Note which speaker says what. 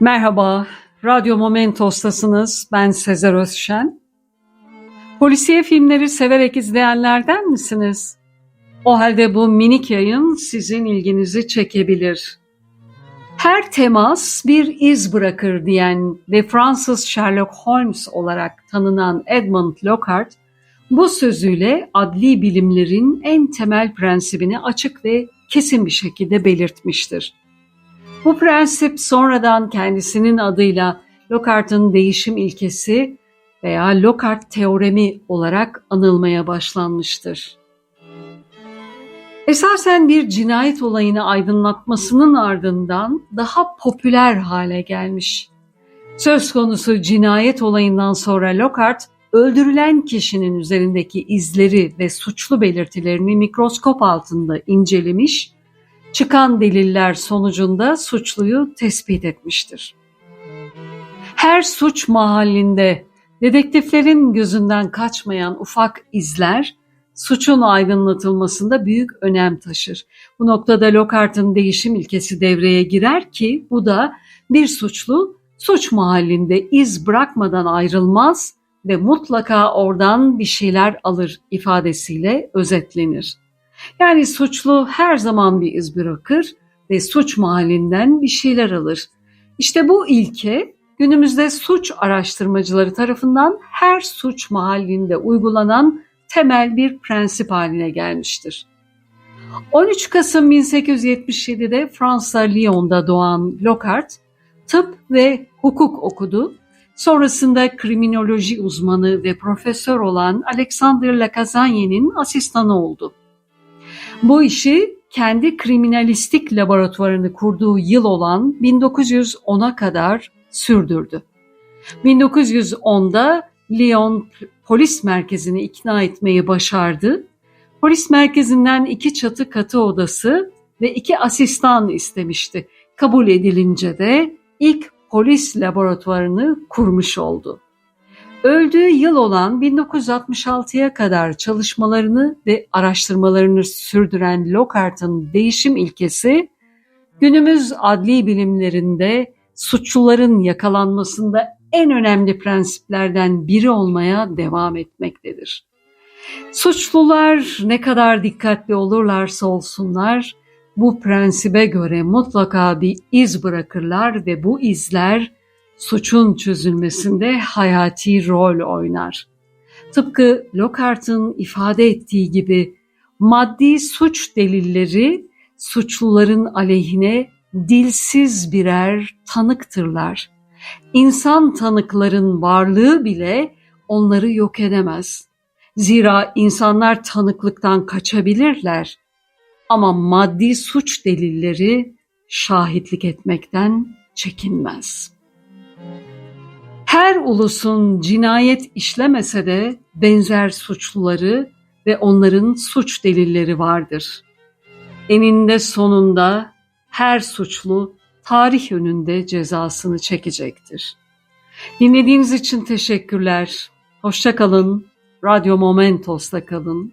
Speaker 1: Merhaba, Radyo Momentos'tasınız. Ben Sezer Özşen. Polisiye filmleri severek izleyenlerden misiniz? O halde bu minik yayın sizin ilginizi çekebilir. Her temas bir iz bırakır diyen ve Fransız Sherlock Holmes olarak tanınan Edmund Lockhart, bu sözüyle adli bilimlerin en temel prensibini açık ve kesin bir şekilde belirtmiştir. Bu prensip sonradan kendisinin adıyla Lockhart'ın değişim ilkesi veya Lockhart teoremi olarak anılmaya başlanmıştır. Esasen bir cinayet olayını aydınlatmasının ardından daha popüler hale gelmiş. Söz konusu cinayet olayından sonra Lockhart, öldürülen kişinin üzerindeki izleri ve suçlu belirtilerini mikroskop altında incelemiş çıkan deliller sonucunda suçluyu tespit etmiştir. Her suç mahallinde dedektiflerin gözünden kaçmayan ufak izler suçun aydınlatılmasında büyük önem taşır. Bu noktada Lockhart'ın değişim ilkesi devreye girer ki bu da bir suçlu suç mahallinde iz bırakmadan ayrılmaz ve mutlaka oradan bir şeyler alır ifadesiyle özetlenir. Yani suçlu her zaman bir iz bırakır ve suç mahallinden bir şeyler alır. İşte bu ilke günümüzde suç araştırmacıları tarafından her suç mahallinde uygulanan temel bir prensip haline gelmiştir. 13 Kasım 1877'de Fransa Lyon'da doğan Lockhart tıp ve hukuk okudu. Sonrasında kriminoloji uzmanı ve profesör olan Alexander Lacazanye'nin asistanı oldu. Bu işi kendi kriminalistik laboratuvarını kurduğu yıl olan 1910'a kadar sürdürdü. 1910'da Lyon polis merkezini ikna etmeyi başardı. Polis merkezinden iki çatı katı odası ve iki asistan istemişti. Kabul edilince de ilk polis laboratuvarını kurmuş oldu. Öldüğü yıl olan 1966'ya kadar çalışmalarını ve araştırmalarını sürdüren Lockhart'ın değişim ilkesi, günümüz adli bilimlerinde suçluların yakalanmasında en önemli prensiplerden biri olmaya devam etmektedir. Suçlular ne kadar dikkatli olurlarsa olsunlar, bu prensibe göre mutlaka bir iz bırakırlar ve bu izler suçun çözülmesinde hayati rol oynar. Tıpkı Lockhart'ın ifade ettiği gibi maddi suç delilleri suçluların aleyhine dilsiz birer tanıktırlar. İnsan tanıkların varlığı bile onları yok edemez. Zira insanlar tanıklıktan kaçabilirler ama maddi suç delilleri şahitlik etmekten çekinmez.'' Her ulusun cinayet işlemese de benzer suçluları ve onların suç delilleri vardır. Eninde sonunda her suçlu tarih önünde cezasını çekecektir. Dinlediğiniz için teşekkürler. Hoşça kalın. Radyo Momentos'ta kalın.